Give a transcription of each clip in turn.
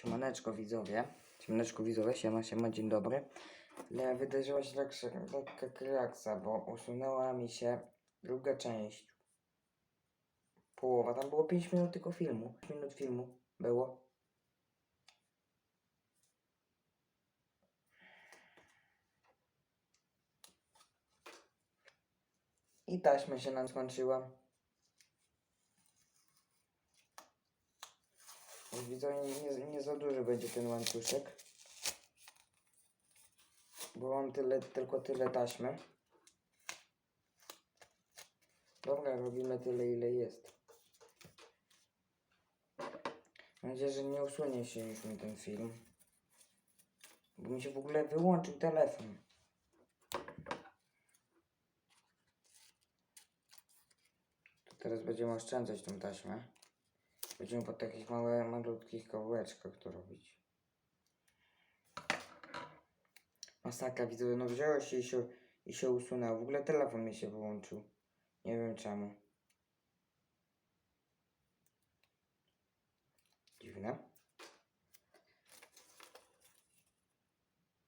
Siemaneczko widzowie. Siemaneczko widzowie, siema, siema, dzień dobry. Ale wydarzyła się tak, lekka kraksa, bo usunęła mi się druga część. Połowa, tam było 5 minut tylko filmu. 5 minut filmu było. I taśma się nam skończyła. Już Widzowie, nie, nie za duży będzie ten łańcuszek. Bo mam tyle, tylko tyle taśmy. Dobra, robimy tyle ile jest. Mam nadzieję, że nie usunie się już mi ten film. Bo mi się w ogóle wyłączył telefon. To teraz będziemy oszczędzać tą taśmę. Będziemy po takich małe, malutkich kawałeczkach to robić. Masakra, widzę, no wzięło się i się, i się usunęło. W ogóle telefon mi się wyłączył. Nie wiem czemu. Dziwne.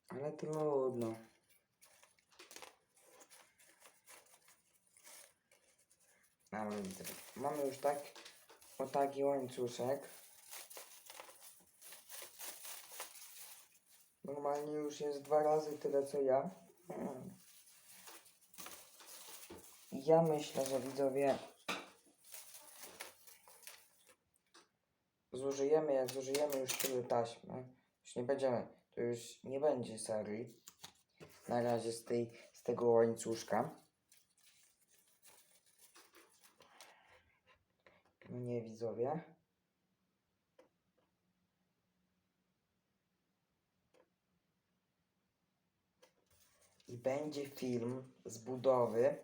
Ale trudno. Ale widzę. Mamy już tak taki łańcuszek. Normalnie już jest dwa razy tyle co ja. Ja myślę, że widzowie zużyjemy, jak zużyjemy już tyle taśmy, już nie będziemy, to już nie będzie serii. Na razie z, tej, z tego łańcuszka. Widzowie. I będzie film z budowy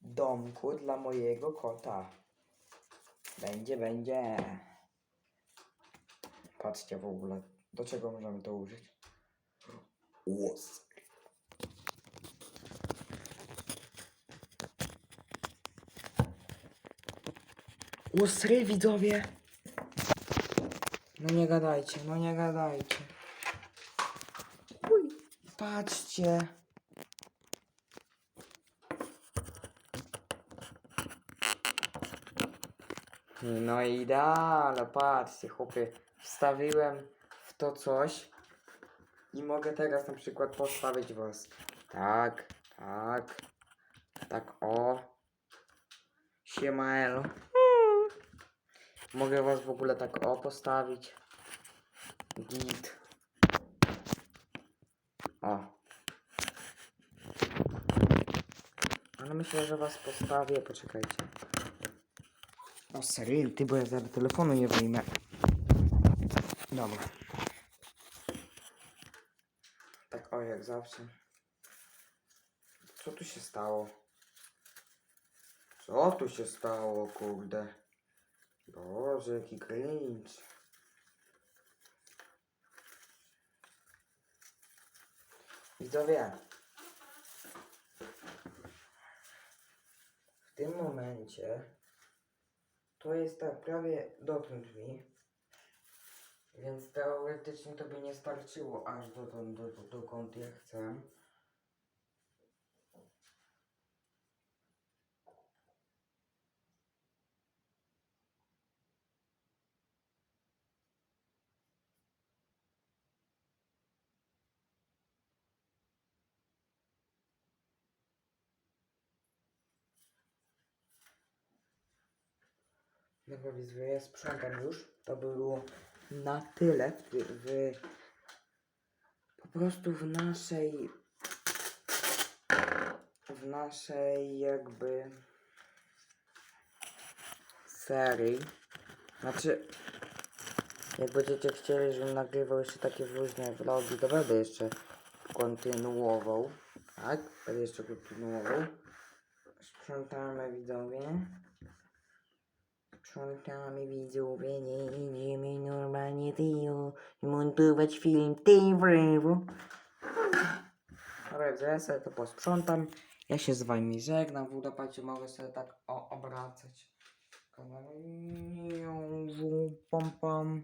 domku dla mojego kota. Będzie, będzie. Patrzcie w ogóle, do czego możemy to użyć. Łos. Łosry widzowie. No nie gadajcie, no nie gadajcie. Uj, patrzcie. No i idealnie, patrzcie, chłopie. Wstawiłem w to coś i mogę teraz na przykład postawić was. Tak, tak, tak, o. Siemaelo. Mogę was w ogóle tak o postawić. Git. O. Ale myślę, że was postawię. Poczekajcie. O serio, ty, bo ja zaraz telefonu nie wyjmę. Dobra. Tak o jak zawsze. Co tu się stało? Co tu się stało, kurde? Boże, jaki cringe. Widzowie. W tym momencie to jest tak prawie dotąd drzwi. Więc teoretycznie to by nie starczyło aż dotąd, do, do, dokąd ja chcę. Dobra, ja sprzątam już. To było na tyle w, w po prostu w naszej w naszej jakby serii. Znaczy, jak będziecie chcieli, żebym nagrywał jeszcze takie różne vlogi, to będę jeszcze kontynuował. Tak, będę jeszcze kontynuował. Sprzątamy widzowie. Sprzątamy widzowie, nie idziemy normalnie tyjo i montować film tej wrewo. Dobra, ja sobie to posprzątam. Ja się z wami żegnam. W udapacie mogę sobie tak o, obracać. Pam, pam.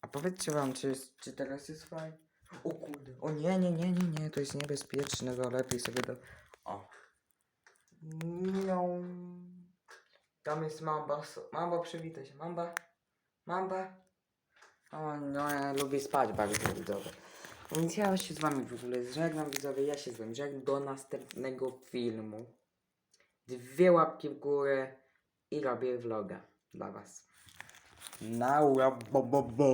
A powiedzcie wam, czy, czy teraz jest fajnie? O kurde, o nie, nie, nie, nie, nie, to jest niebezpieczne, to lepiej sobie do... O. Miau. Tam jest mamba, mamba przywita się, mamba, mamba. O no, ja lubię spać bardzo widzowie. Więc ja się z wami w ogóle żegnam widzowie, ja się z wami żegnam do następnego filmu. Dwie łapki w górę i robię vloga dla was. Now, bo, bo, bo.